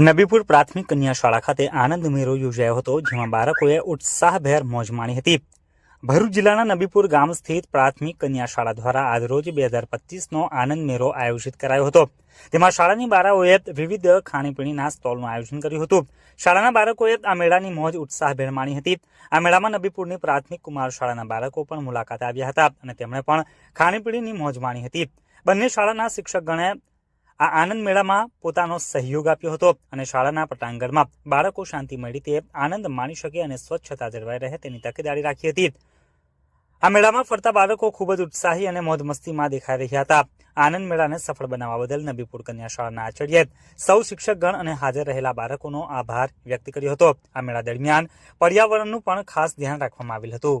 નબીપુર પ્રાથમિક કન્યા શાળા ખાતે આનંદ મેળો યોજાયો હતો, જેમાં બાળકોએ ઉત્સાહભેર મોજ માણી હતી. ભરૂચ જિલ્લાના નબીપુર ગામ સ્થિત પ્રાથમિક કન્યા શાળા દ્વારા આજરોજ બે હજાર પચીસનો આનંદ મેળો આયોજિત કરાયો હતો. તેમાં શાળાની બાળાઓએ વિવિધ ખાણીપીણીના સ્ટોલનું આયોજન કર્યું હતું. શાળાના બાળકોએ આ મેળાની મોજ ઉત્સાહભેર માણી હતી. આ મેળામાં નબીપુરની પ્રાથમિક કુમાર શાળાના બાળકો પણ મુલાકાતે આવ્યા હતા અને તેમણે પણ ખાણીપીણીની મોજ માણી હતી. બંને શાળાના શિક્ષકગણે આ આનંદ મેળામાં પોતાનો સહયોગ આપ્યો હતો અને શાળાના પટાંગણમાં બાળકો શાંતિ મળી તે આનંદ માણી શકે અને સ્વચ્છતા જળવાઈ રહે તેની તકેદારી રાખી હતી. આ મેળામાં ફરતા બાળકો ખૂબ જ ઉત્સાહી અને મોજ મસ્તીમાં દેખાઈ રહ્યા હતા. આનંદ મેળાને સફળ બનાવવા બદલ નબીપુર કન્યા શાળાના આચાર્યએ સૌ શિક્ષકગણ અને હાજર રહેલા બાળકોનો આભાર વ્યક્ત કર્યો હતો. આ મેળા દરમિયાન પર્યાવરણનું પણ ખાસ ધ્યાન રાખવામાં આવેલ હતું.